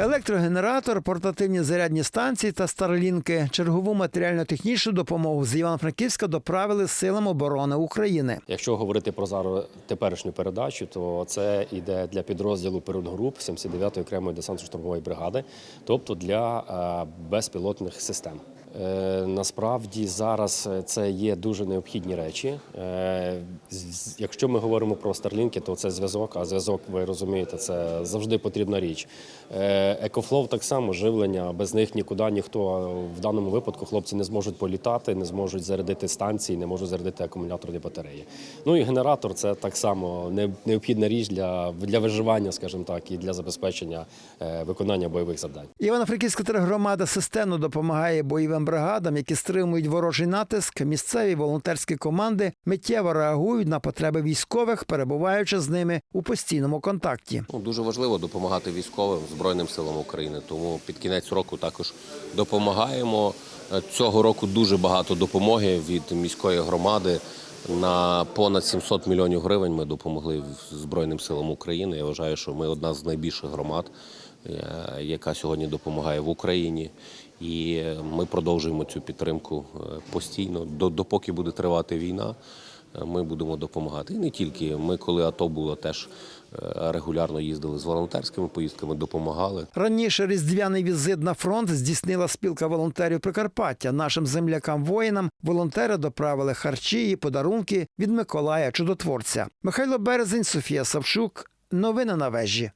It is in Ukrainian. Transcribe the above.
Електрогенератор, портативні зарядні станції та старлінки. Чергову матеріально-технічну допомогу з Івано-Франківська доправили силам оборони України. Якщо говорити про зараз теперішню передачу, то це йде для підрозділу передгруп 79-ї окремої десантно-штурмової бригади, тобто для е, безпілотних систем. Е, Насправді зараз це є дуже необхідні речі. Е, Якщо ми говоримо про старлінки, то це зв'язок. А зв'язок, ви розумієте, це завжди потрібна річ. Е, Екофлоу так само живлення. Без них нікуди ніхто в даному випадку хлопці не зможуть політати, не зможуть зарядити станції, не можуть зарядити акумуляторні батареї. Ну і генератор це так само необхідна річ для, для виживання, скажімо так, і для забезпечення е, виконання бойових завдань. Івано-Франківська тергромада системно допомагає бойовим бригадам, які стримують ворожий натиск. Місцеві волонтерські команди миттєво реагують на потреби військових, перебуваючи з ними у постійному контакті. Ну, дуже важливо допомагати військовим Збройним силам України. Тому під кінець року також допомагаємо. Е, Цього року дуже багато допомоги від міської громади. На понад 700 мільйонів гривень ми допомогли Збройним силам України. Я вважаю, що ми одна з найбільших громад, е, яка сьогодні допомагає в Україні. І ми продовжуємо цю підтримку е, постійно. До- Допоки буде тривати війна, ми будемо допомагати. І не тільки ми, коли АТО було, теж е, регулярно їздили з волонтерськими поїздками, допомагали. Раніше різдвяний візит на фронт здійснила спілка волонтерів Прикарпаття. Нашим землякам-воїнам волонтери доправили харчі і подарунки від Миколая Чудотворця. Михайло Березень, Софія Савчук. Новини на вежі.